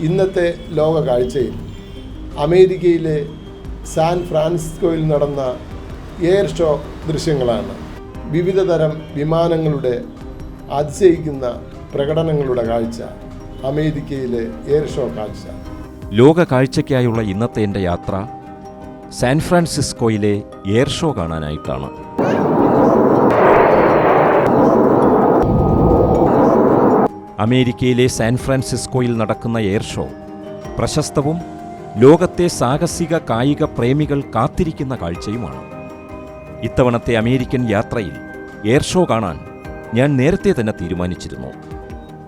ഇന്നത്തെ ലോക കാഴ്ചയിൽ അമേരിക്കയിലെ സാൻ ഫ്രാൻസിസ്കോയിൽ നടന്ന എയർ ഷോ ദൃശ്യങ്ങളാണ്. വിവിധ തരം വിമാനങ്ങളുടെ അതിശയിക്കുന്ന പ്രകടനങ്ങളുടെ കാഴ്ച അമേരിക്കയിലെ എയർ ഷോ കാഴ്ച. ലോക കാഴ്ചയ്ക്കായുള്ള ഇന്നത്തെ എന്റെ യാത്ര സാൻ ഫ്രാൻസിസ്കോയിലെ എയർ ഷോ കാണാനായിട്ടാണ്. അമേരിക്കയിലെ സാൻ ഫ്രാൻസിസ്കോയിൽ നടക്കുന്ന എയർ ഷോ. പ്രശസ്തവും ലോകത്തെ സാഹസിക കായിക പ്രേമികൾ കാത്തിരിക്കുന്ന കാഴ്ചയുമാണ്. ഇത്തവണത്തെ അമേരിക്കൻ യാത്രയിൽ എയർ ഷോ കാണാൻ ഞാൻ നേരത്തെ തന്നെ തീരുമാനിച്ചിരുന്നു.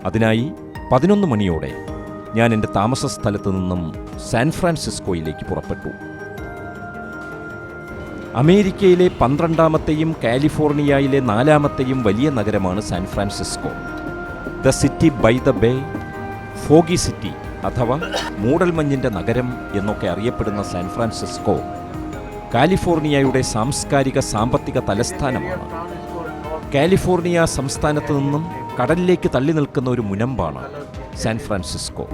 അതിനായി പതിനൊന്ന് മണിയോടെ ഞാൻ എന്റെ താമസ സ്ഥലത്ത് നിന്നും സാൻ ഫ്രാൻസിസ്കോയിലേക്ക് പുറപ്പെട്ടു. അമേരിക്കയിലെ പന്ത്രണ്ടാമത്തെയും കാലിഫോർണിയയിലെ നാലാമത്തെയും വലിയ നഗരമാണ് San Francisco. City by the bay foggy city അഥവാ മൂടൽമഞ്ഞിന്റെ നഗരം എന്നൊക്കെ അറിയപ്പെടുന്ന സാൻ ഫ്രാൻസിസ്കോ കാലിഫോർണിയയുടെ സാംസ്കാരിക സാമ്പത്തിക തലസ്ഥാനമാണ്. കാലിഫോർണിയ സംസ്ഥാനത്ത് നിന്നും കടലിലേക്ക് തള്ളി നിൽക്കുന്ന ഒരു മുനമ്പാണ് സാൻ ഫ്രാൻസിസ്കോ.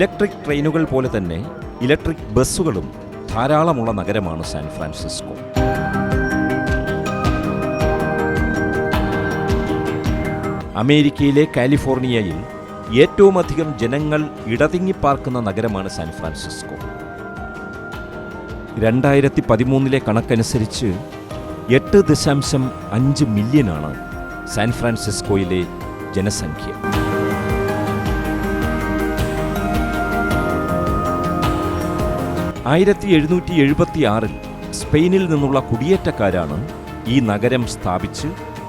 ഇലക്ട്രിക് ട്രെയിനുകൾ പോലെ തന്നെ ഇലക്ട്രിക് ബസ്സുകളും ധാരാളമുള്ള നഗരമാണ് സാൻ ഫ്രാൻസിസ്കോ. അമേരിക്കയിലെ കാലിഫോർണിയയിൽ ഏറ്റവുമധികം ജനങ്ങൾ ഇടതിങ്ങിപ്പാർക്കുന്ന നഗരമാണ് സാൻ ഫ്രാൻസിസ്കോ. രണ്ടായിരത്തി പതിമൂന്നിലെ കണക്കനുസരിച്ച് എട്ട് ദശാംശം അഞ്ച് മില്യനാണ് സാൻ ഫ്രാൻസിസ്കോയിലെ ജനസംഖ്യ. ആയിരത്തി എഴുന്നൂറ്റി എഴുപത്തി ആറിൽ സ്പെയിനിൽ നിന്നുള്ള കുടിയേറ്റക്കാരാണ് ഈ നഗരം സ്ഥാപിച്ച്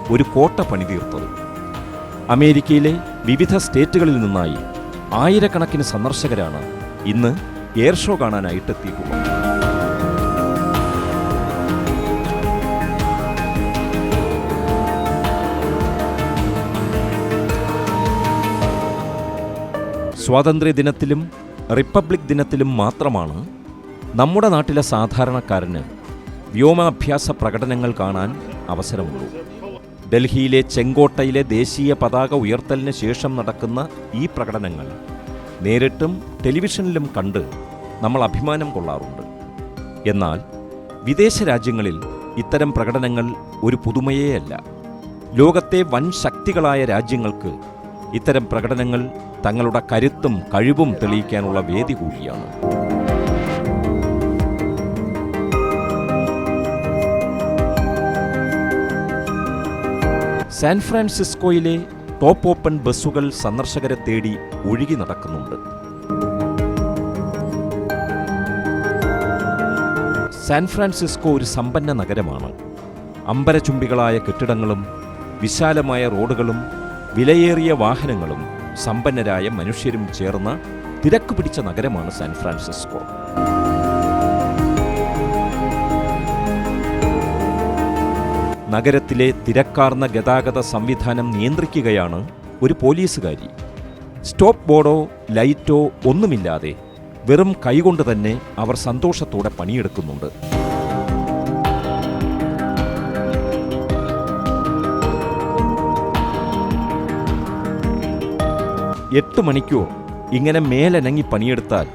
ഒരു കോട്ട പണിതീർത്തത്. അമേരിക്കയിലെ വിവിധ സ്റ്റേറ്റുകളിൽ നിന്നായി ആയിരക്കണക്കിന് സന്ദർശകരാണ് ഇന്ന് എയർ ഷോ കാണാനായിട്ട് എത്തിയിട്ടുള്ളത് സ്വാതന്ത്ര്യദിനത്തിലും റിപ്പബ്ലിക് ദിനത്തിലും മാത്രമാണ് നമ്മുടെ നാട്ടിലെ സാധാരണക്കാരന് വ്യോമാഭ്യാസ പ്രകടനങ്ങൾ കാണാൻ അവസരമുള്ളൂ. ഡൽഹിയിലെ ചെങ്കോട്ടയിലെ ദേശീയ പതാക ഉയർത്തലിന് ശേഷം നടക്കുന്ന ഈ പ്രകടനങ്ങൾ നേരിട്ടും ടെലിവിഷനിലും കണ്ട് നമ്മൾ അഭിമാനം കൊള്ളാറുണ്ട്. എന്നാൽ വിദേശ രാജ്യങ്ങളിൽ ഇത്തരം പ്രകടനങ്ങൾ ഒരു പുതുമയേയല്ല ലോകത്തെ വൻ ശക്തികളായ രാജ്യങ്ങൾക്ക് ഇത്തരം പ്രകടനങ്ങൾ തങ്ങളുടെ കരുത്തും കഴിവും തെളിയിക്കാനുള്ള വേദി കൂടിയാണ്. സാൻ ഫ്രാൻസിസ്കോയിലെ ടോപ്പ് ഓപ്പൺ ബസ്സുകൾ സന്ദർശകരെ തേടി ഒഴുകി നടക്കുന്നുണ്ട്. സാൻ ഫ്രാൻസിസ്കോ ഒരു സമ്പന്ന നഗരമാണ്. അമ്പരചുംബികളായ കെട്ടിടങ്ങളും വിശാലമായ റോഡുകളും വിലയേറിയ വാഹനങ്ങളും സമ്പന്നരായ മനുഷ്യരും ചേർന്ന തിരക്ക് പിടിച്ച നഗരമാണ് സാൻ ഫ്രാൻസിസ്കോ. നഗരത്തിലെ തിരക്കാർന്ന ഗതാഗത സംവിധാനം നിയന്ത്രിക്കുകയാണ് ഒരു പോലീസുകാരി. സ്റ്റോപ്പ് ബോർഡോ ലൈറ്റോ ഒന്നുമില്ലാതെ വെറും കൈകൊണ്ട് തന്നെ അവർ സന്തോഷത്തോടെ പണിയെടുക്കുന്നുണ്ട്. എട്ട് മണിക്കൂർ ഇങ്ങനെ മേലനങ്ങി പണിയെടുത്താൽ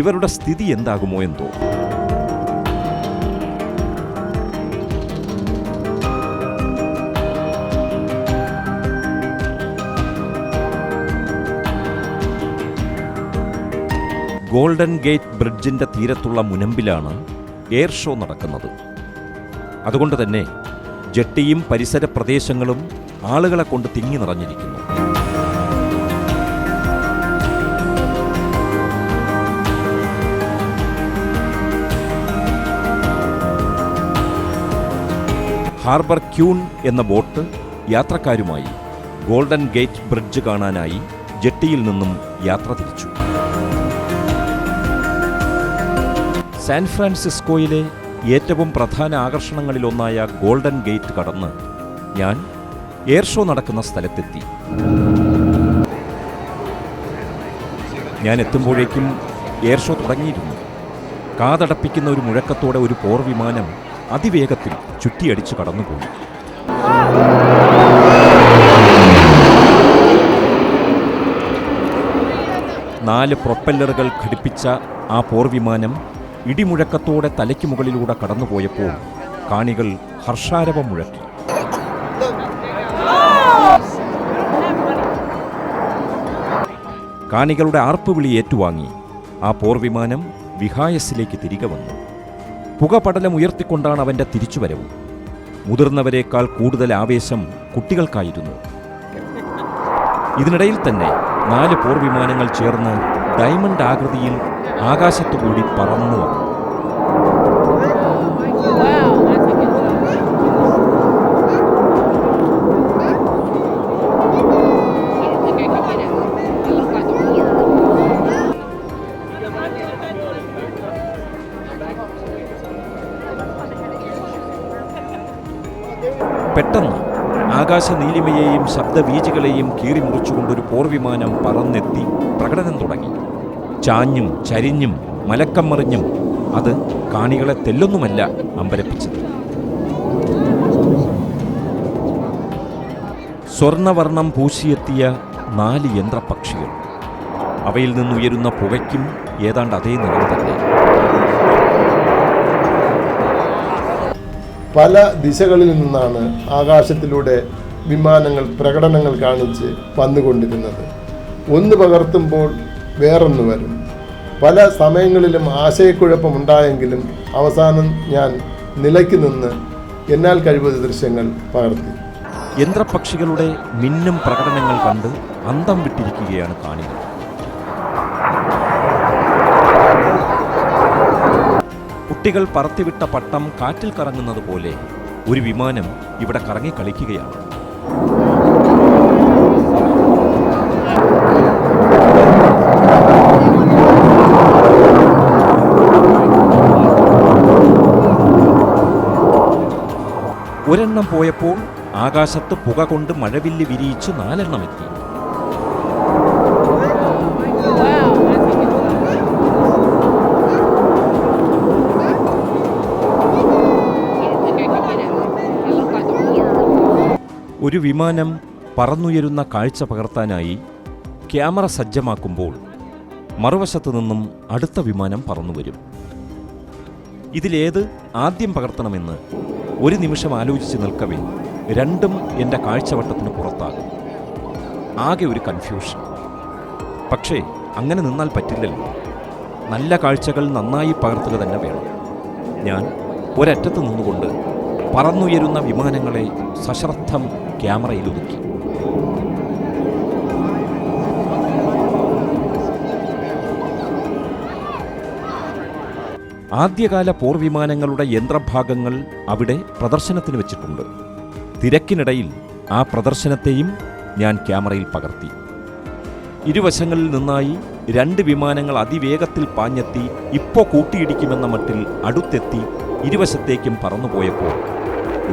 ഇവരുടെ സ്ഥിതി എന്താകുമോ എന്തോ. ഗോൾഡൻ ഗേറ്റ് ബ്രിഡ്ജിന്റെ തീരത്തുള്ള മുനമ്പിലാണ് എയർ ഷോ നടക്കുന്നത്. അതുകൊണ്ട് തന്നെ ജെട്ടിയും പരിസര പ്രദേശങ്ങളും ആളുകളെ കൊണ്ട് തിങ്ങി നിറഞ്ഞിരിക്കുന്നു. ഹാർബർ ക്യൂൺ എന്ന ബോട്ട് യാത്രക്കാരുമായി ഗോൾഡൻ ഗേറ്റ് ബ്രിഡ്ജ് കാണാനായി ജെട്ടിയിൽ നിന്നും യാത്ര തിരിച്ചു. സാൻ ഫ്രാൻസിസ്കോയിലെ ഏറ്റവും പ്രധാന ആകർഷണങ്ങളിലൊന്നായ ഗോൾഡൻ ഗേറ്റ് കടന്ന് ഞാൻ എയർ ഷോ നടക്കുന്ന സ്ഥലത്തെത്തി. ഞാൻ എത്തുമ്പോഴേക്കും എയർ ഷോ തുടങ്ങിയിരുന്നു. കാതടപ്പിക്കുന്ന ഒരു മുഴക്കത്തോടെ ഒരു പോർ വിമാനം അതിവേഗത്തിൽ ചുറ്റിയടിച്ചു കടന്നുപോയി. നാല് പ്രൊപ്പല്ലറുകൾ ഘടിപ്പിച്ച ആ പോർവിമാനം ഇടിമുഴക്കത്തോടെ തലയ്ക്ക് മുകളിലൂടെ കടന്നുപോയപ്പോൾ കാണികൾ ഹർഷാരവം മുഴക്കി. കാണികളുടെ ആർപ്പുവിളി ഏറ്റുവാങ്ങി. ആ പോർവിമാനം വിഹായസിലേക്ക് തിരികെ വന്നു. പുകപടലം ഉയർത്തിക്കൊണ്ടാണ് അവന്റെ തിരിച്ചുവരവ്. മുതിർന്നവരെക്കാൾ കൂടുതൽ ആവേശം കുട്ടികൾക്കായിരുന്നു. ഇതിനിടയിൽ തന്നെ നാല് പോർവിമാനങ്ങൾ ചേർന്ന് ഡയമണ്ട് ആകൃതിയിൽ ആകാശത്തുകൂടി പറന്നു വന്നു. പെട്ടെന്ന് ആകാശ നീലിമയെയും ശബ്ദവീചികളെയും കീറിമുറിച്ചുകൊണ്ടൊരു പോർവിമാനം പറന്നെത്തി പ്രകടനം തുടങ്ങി ചാഞ്ഞും ചരിഞ്ഞും മലക്കം മറിഞ്ഞും അത് കാണികളെ തെല്ലൊന്നുമല്ല അമ്പരപ്പിച്ചത്. സ്വർണവർണം പൂശിയെത്തിയ നാല് യന്ത്രപക്ഷികൾ അവയിൽ നിന്നുയരുന്ന പുകയ്ക്കും ഏതാണ്ട് അതേ നിറം തന്നെ. പല ദിശകളിൽ നിന്നാണ് ആകാശത്തിലൂടെ വിമാനങ്ങൾ പ്രകടനങ്ങൾ കാണിച്ച് വന്നുകൊണ്ടിരുന്നത്. ഒന്ന് പകർത്തുമ്പോൾ വേറൊന്ന് വരും. പല സമയങ്ങളിലും ആശയക്കുഴപ്പമുണ്ടായെങ്കിലും അവസാനം ഞാൻ നിലയ്ക്ക് നിന്ന് എന്നാൽ കഴിവത് ദൃശ്യങ്ങൾ പകർത്തി. യന്ത്രപക്ഷികളുടെ മിന്നും പ്രകടനങ്ങൾ കണ്ട് അന്തം വിട്ടിരിക്കുകയാണ് കാണികൾ. കുട്ടികൾ പറത്തിവിട്ട പട്ടം കാറ്റിൽ കറങ്ങുന്നത് പോലെ ഒരു വിമാനം ഇവിടെ കറങ്ങി കളിക്കുകയാണ് ഒരെണ്ണം പോയപ്പോൾ ആകാശത്ത് പുക കൊണ്ട് മഴവില്ല് വിരിയിച്ച് നാലെണ്ണം എത്തി. ഒരു വിമാനം പറന്നുയരുന്ന കാഴ്ച പകർത്താനായി ക്യാമറ സജ്ജമാക്കുമ്പോൾ മറുവശത്തു നിന്നും അടുത്ത വിമാനം പറന്നുവരും ഇതിലേത് ആദ്യം പകർത്തണമെന്ന് ഒരു നിമിഷം ആലോചിച്ച് നിൽക്കവേ രണ്ടും എന്റെ കാഴ്ചവട്ടത്തിന് പുറത്താകും. ആകെ ഒരു കൺഫ്യൂഷൻ പക്ഷേ അങ്ങനെ നിന്നാൽ പറ്റില്ലല്ലോ. നല്ല കാഴ്ചകൾ നന്നായി പകർത്തുക തന്നെ വേണം. ഞാൻ ഒരറ്റത്ത് നിന്നുകൊണ്ട് പറന്നുയരുന്ന വിമാനങ്ങളെ സശ്രദ്ധം ക്യാമറയിൽ ആദ്യകാല പോർവിമാനങ്ങളുടെ യന്ത്രഭാഗങ്ങൾ അവിടെ പ്രദർശനത്തിന് വെച്ചിട്ടുണ്ട്. തിരക്കിനിടയിൽ ആ പ്രദർശനത്തെയും ഞാൻ ക്യാമറയിൽ പകർത്തി. ഇരുവശങ്ങളിൽ നിന്നായി രണ്ട് വിമാനങ്ങൾ അതിവേഗത്തിൽ പാഞ്ഞെത്തി ഇപ്പോ കൂട്ടിയിടിക്കുമെന്ന മട്ടിൽ അടുത്തെത്തി ഇരുവശത്തേക്കും പറന്നുപോയപ്പോൾ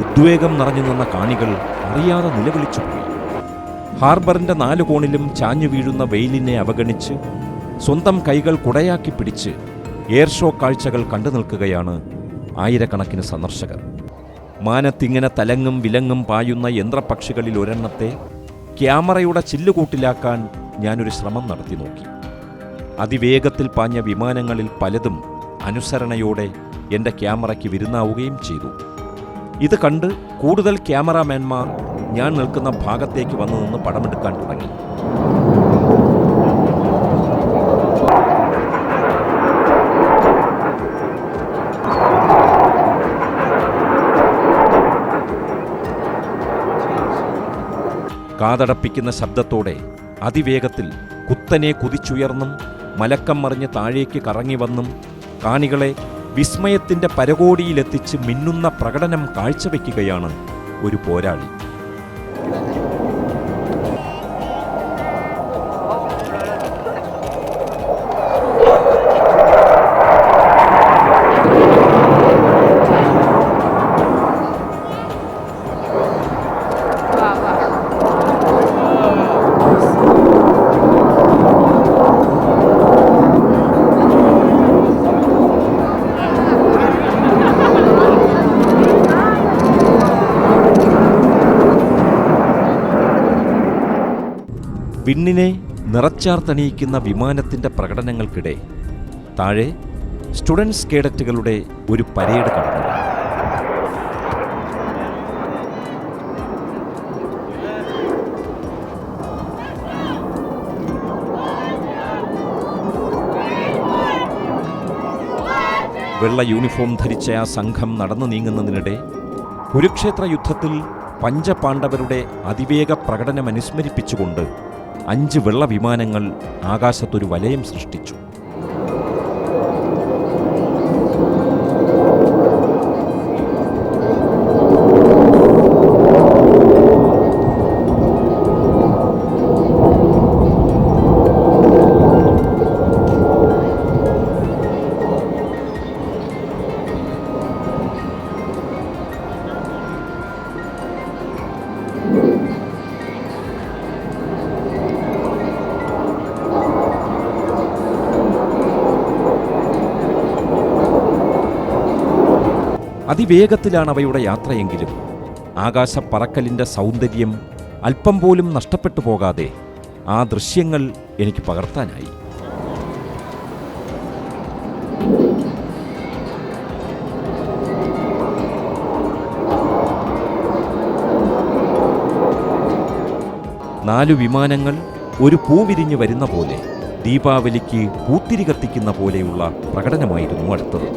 ഉദ്വേഗം നിറഞ്ഞു നിന്ന കാണികൾ അറിയാതെ നിലവിളിച്ചുപോയി ഹാർബറിന്റെ നാലു കോണിലും ചാഞ്ഞു വീഴുന്ന വെയിലിനെ അവഗണിച്ച് സ്വന്തം കൈകൾ കുടയാക്കി പിടിച്ച് എയർ ഷോ കാഴ്ചകൾ കണ്ടു നിൽക്കുകയാണ് ആയിരക്കണക്കിന് സന്ദർശകർ. മാനത്തിങ്ങനെ തലങ്ങും വിലങ്ങും പായുന്ന യന്ത്രപക്ഷികളിൽ ഒരെണ്ണത്തെ ക്യാമറയുടെ ചില്ലുകൂട്ടിലാക്കാൻ ഞാനൊരു ശ്രമം നടത്തി നോക്കി. അതിവേഗത്തിൽ പാഞ്ഞ വിമാനങ്ങളിൽ പലതും അനുസരണയോടെ എന്റെ ക്യാമറയ്ക്ക് വിരുന്നാവുകയും ചെയ്തു. ഇത് കണ്ട് കൂടുതൽ ക്യാമറാമാൻമാർ ഞാൻ നിൽക്കുന്ന ഭാഗത്തേക്ക് വന്നു നിന്ന് പടമെടുക്കാൻ തുടങ്ങി. കാതടപ്പിക്കുന്ന ശബ്ദത്തോടെ അതിവേഗത്തിൽ കുത്തനെ കുതിച്ചുയർന്നും മലക്കം മറിഞ്ഞ് താഴേക്ക് കറങ്ങി വന്നും കാണികളെ വിസ്മയത്തിന്റെ പരകോടിയിലെത്തിച്ച് മിന്നുന്ന പ്രകടനം കാഴ്ചവെക്കുകയാണ് ഒരു പോരാളി. വിണ്ണിനെ നിറച്ചാർത്തണിയിക്കുന്ന വിമാനത്തിന്റെ പ്രകടനങ്ങൾക്കിടെ താഴെ സ്റ്റുഡൻസ് കേഡറ്റുകളുടെ ഒരു പരേഡ് കടന്നു വെള്ള യൂണിഫോം ധരിച്ച ആ സംഘം നടന്നു നീങ്ങുന്നതിനിടെ കുരുക്ഷേത്ര യുദ്ധത്തിൽ പഞ്ചപാണ്ഡവരുടെ അതിവേഗ പ്രകടനം അനുസ്മരിപ്പിച്ചുകൊണ്ട് അഞ്ച് വെള്ള വിമാനങ്ങൾ ആകാശത്തൊരു വലയം സൃഷ്ടിച്ചു. അതിവേഗത്തിലാണ് അവയുടെ യാത്രയെങ്കിലും. ആകാശപ്പറക്കലിന്റെ സൗന്ദര്യം അല്പം പോലും നഷ്ടപ്പെട്ടു പോകാതെ ആ ദൃശ്യങ്ങൾ എനിക്ക് പകർത്താനായി. നാലു വിമാനങ്ങൾ ഒരു പൂവിരിഞ്ഞു വരുന്ന പോലെ ദീപാവലിക്ക് പൂത്തിരി കത്തിക്കുന്ന പോലെയുള്ള പ്രകടനമായിരുന്നു അടുത്തത്.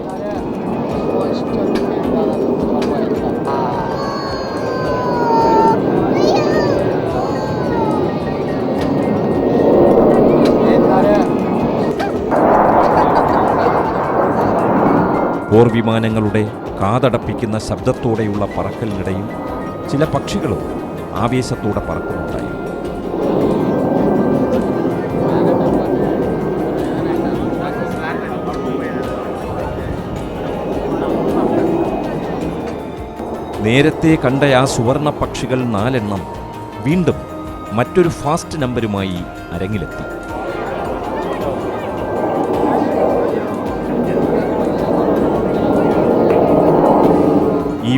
പോർ വിമാനങ്ങളുടെ കാതടപ്പിക്കുന്ന ശബ്ദത്തോടെയുള്ള പറക്കലിനിടയിൽ ചില പക്ഷികളും ആവേശത്തോടെ പറക്കുന്നുണ്ടായി. നേരത്തെ കണ്ട ആ സുവർണ പക്ഷികൾ നാലെണ്ണം വീണ്ടും മറ്റൊരു ഫാസ്റ്റ് നമ്പരുമായി അരങ്ങിലെത്തി.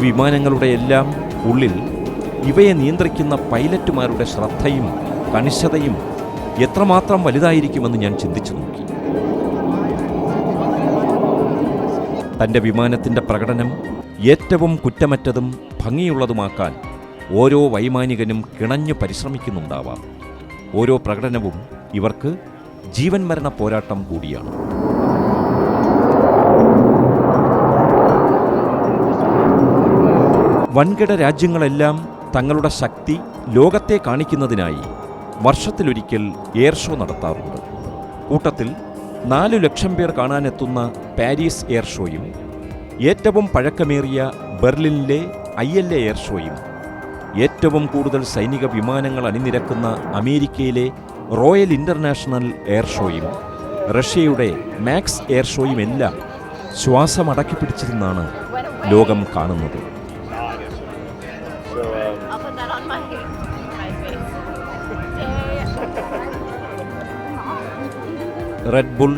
വിമാനങ്ങളുടെ എല്ലാം ഉള്ളിൽ ഇവയെ നിയന്ത്രിക്കുന്ന പൈലറ്റുമാരുടെ ശ്രദ്ധയും കണിശതയും എത്രമാത്രം വലുതായിരിക്കുമെന്ന് ഞാൻ ചിന്തിച്ചു നോക്കി. തന്റെ വിമാനത്തിന്റെ പ്രകടനം ഏറ്റവും കുറ്റമറ്റതും ഭംഗിയുള്ളതുമാക്കാൻ ഓരോ വൈമാനികനും കിണഞ്ഞു പരിശ്രമിക്കുന്നുണ്ടാവാം. ഓരോ പ്രകടനവും ഇവർക്ക് ജീവൻ മരണ പോരാട്ടം കൂടിയാണ്. വൻകിട രാജ്യങ്ങളെല്ലാം തങ്ങളുടെ ശക്തി ലോകത്തെ കാണിക്കുന്നതിനായി വർഷത്തിലൊരിക്കൽ എയർ ഷോ നടത്താറുണ്ട്. കൂട്ടത്തിൽ നാലു ലക്ഷം പേർ കാണാനെത്തുന്ന പാരീസ് എയർ ഷോയും ഏറ്റവും പഴക്കമേറിയ ബെർലിനിലെ ഐ എൽ എ എയർ ഷോയും ഏറ്റവും കൂടുതൽ സൈനിക വിമാനങ്ങൾ അണിനിരക്കുന്ന അമേരിക്കയിലെ റോയൽ ഇന്റർനാഷണൽ എയർ ഷോയും റഷ്യയുടെ മാക്സ് എയർ ഷോയും എല്ലാം ശ്വാസമടക്കി പിടിച്ചിരുന്നാണ് ലോകം കാണുന്നത്. Red Bull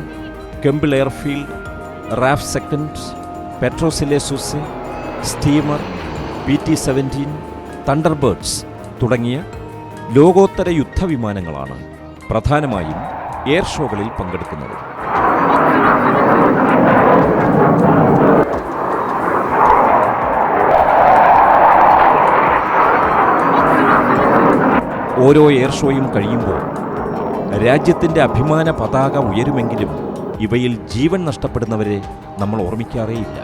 Kemble airfield RAF second പെട്രോസിലെ സുസ് steamer P T seventeen Thunderbirds തുടങ്ങിയ ലോകോത്തര യുദ്ധവിമാനങ്ങളാണ് പ്രധാനമായും എയർ ഷോകളിൽ പങ്കെടുക്കുന്നത്. ഓരോ എയർ ഷോയും കഴിയുമ്പോൾ രാജ്യത്തിന്റെ അഭിമാന പതാക ഉയരുമെങ്കിലും ഇവയിൽ ജീവൻ നഷ്ടപ്പെടുന്നവരെ നമ്മൾ ഓർമ്മിക്കാറേയില്ല.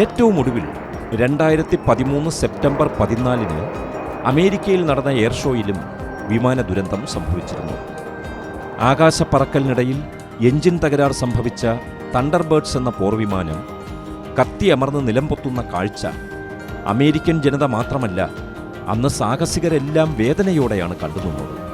ഏറ്റവും ഒടുവിൽ രണ്ടായിരത്തി പതിമൂന്ന് സെപ്റ്റംബർ പതിനാലിന് അമേരിക്കയിൽ നടന്ന എയർ ഷോയിലും വിമാന ദുരന്തം സംഭവിച്ചിരുന്നു. ആകാശപ്പറക്കലിനിടയിൽ എഞ്ചിൻ തകരാർ സംഭവിച്ച തണ്ടർബേർഡ്സ് എന്ന പോർവിമാനം കത്തിയമർന്ന് നിലംപൊത്തുന്ന കാഴ്ച അമേരിക്കൻ ജനത മാത്രമല്ല അന്ന് സാഹസികരെല്ലാം വേദനയോടെയാണ് കണ്ടുനിന്നത്.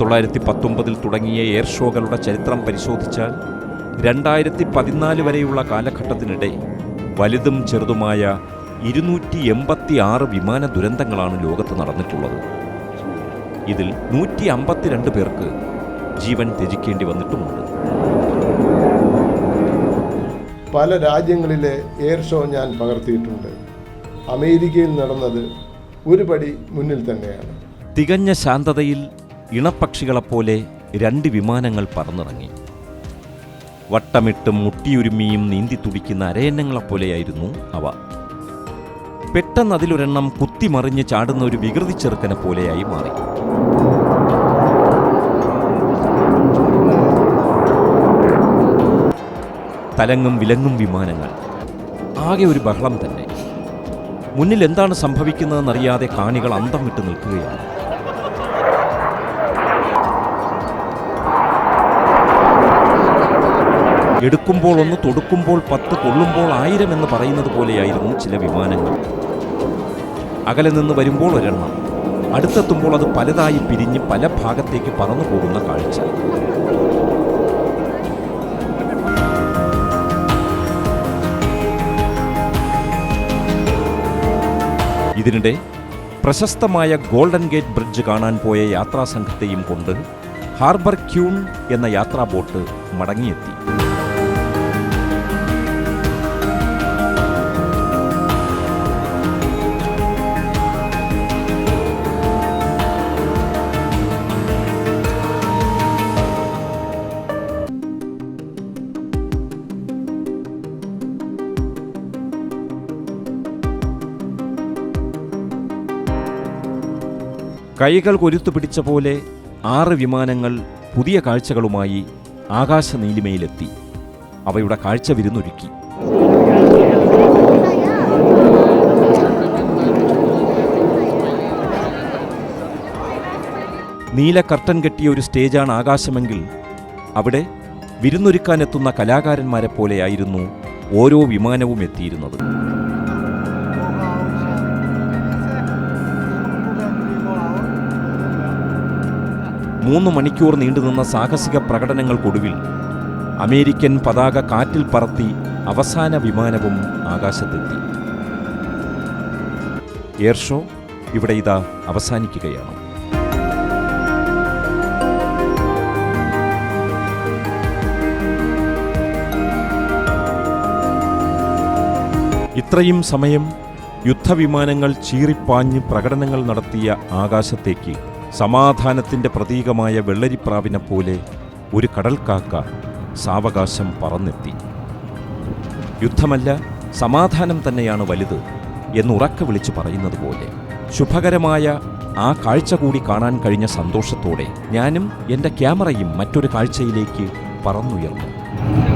തൊള്ളായിരത്തി പത്തൊമ്പതിൽ തുടങ്ങിയ എയർ ഷോകളുടെ ചരിത്രം പരിശോധിച്ചാൽ രണ്ടായിരത്തി പതിനാല് വരെയുള്ള കാലഘട്ടത്തിനിടെ വലുതും ചെറുതുമായ ഇരുന്നൂറ്റി എൺപത്തി ആറ് വിമാന ദുരന്തങ്ങളാണ് ലോകത്ത് നടന്നിട്ടുള്ളത്. ഇതിൽ നൂറ്റി അമ്പത്തിരണ്ട് പേർക്ക് ജീവൻ ത്യജിക്കേണ്ടി വന്നിട്ടുമുണ്ട്. പല രാജ്യങ്ങളിലെ എയർ ഷോ ഞാൻ പകർത്തിയിട്ടുണ്ട്. അമേരിക്കയിൽ നടന്നത് ഒരു പടി മുന്നിൽ തന്നെയാണ്. തികഞ്ഞ ശാന്തതയിൽ ഇണപ്പക്ഷികളെപ്പോലെ രണ്ട് വിമാനങ്ങൾ പറന്നിറങ്ങി. വട്ടമിട്ടും മുട്ടിയുരുമിയും നീന്തി തുടിക്കുന്ന അരയന്നങ്ങളെപ്പോലെയായിരുന്നു അവ. പെട്ടെന്ന് അതിലൊരെണ്ണം കുത്തിമറിഞ്ഞ് ചാടുന്ന ഒരു വികൃതി ചെറുക്കനെ പോലെയായി മാറി. തലങ്ങും വിലങ്ങും വിമാനങ്ങൾ. ആകെ ഒരു ബഹളം തന്നെ. മുന്നിൽ എന്താണ് സംഭവിക്കുന്നതെന്നറിയാതെ കാണികൾ അന്തം വിട്ട് നിൽക്കുകയാണ്. എടുക്കുമ്പോൾ ഒന്ന് തൊടുക്കുമ്പോൾ പത്ത് കൊള്ളുമ്പോൾ ആയിരം എന്ന് പറയുന്നത് പോലെയായിരുന്നു ചില വിമാനങ്ങൾ. അകലെ നിന്ന് വരുമ്പോൾ ഒരെണ്ണം. അടുത്തെത്തുമ്പോൾ അത് പലതായി പിരിഞ്ഞ് പല ഭാഗത്തേക്ക് പറന്നു പോകുന്ന കാഴ്ച. ഇതിനിടെ പ്രശസ്തമായ ഗോൾഡൻ ഗേറ്റ് ബ്രിഡ്ജ് കാണാൻ പോയ യാത്രാ സംഘത്തെയും കൊണ്ട് ഹാർബർ ക്യൂൺ എന്ന യാത്രാ ബോട്ട് മടങ്ങിയെത്തി. കൈകൾ കൊരുത്തു പിടിച്ച പോലെ ആറ് വിമാനങ്ങൾ പുതിയ കാഴ്ചകളുമായി ആകാശ നീലിമയിലെത്തി അവയുടെ കാഴ്ച വിരുന്നൊരുക്കി. നീല കർട്ടൻ കെട്ടിയ ഒരു സ്റ്റേജാണ് ആകാശമെങ്കിൽ അവിടെ വിരുന്നൊരുക്കാനെത്തുന്ന കലാകാരന്മാരെ പോലെയായിരുന്നു ഓരോ വിമാനവും എത്തിയിരുന്നത്. മൂന്ന് മണിക്കൂർ നീണ്ടുനിന്ന സാഹസിക പ്രകടനങ്ങൾക്കൊടുവിൽ അമേരിക്കൻ പതാക കാറ്റിൽ പറത്തി അവസാന വിമാനവും ആകാശത്തെത്തി. എയർ ഷോ ഇവിടെ ഇതാ അവസാനിക്കുകയാണ്. ഇത്രയും സമയം യുദ്ധവിമാനങ്ങൾ ചീറിപ്പാഞ്ഞ് പ്രകടനങ്ങൾ നടത്തിയ ആകാശത്തേക്ക് സമാധാനത്തിന്റെ പ്രതീകമായ വെള്ളരിപ്രാവിനെ പോലെ ഒരു കടൽക്കാക്ക സാവകാശം പറന്നെത്തി. യുദ്ധമല്ല സമാധാനം തന്നെയാണ് വലുത് എന്നുറക്കെ വിളിച്ചു പറയുന്നത് പോലെ. ശുഭകരമായ ആ കാഴ്ച കൂടി കാണാൻ കഴിഞ്ഞ സന്തോഷത്തോടെ ഞാനും എന്റെ ക്യാമറയും മറ്റൊരു കാഴ്ചയിലേക്ക് പറന്നുയർന്നു.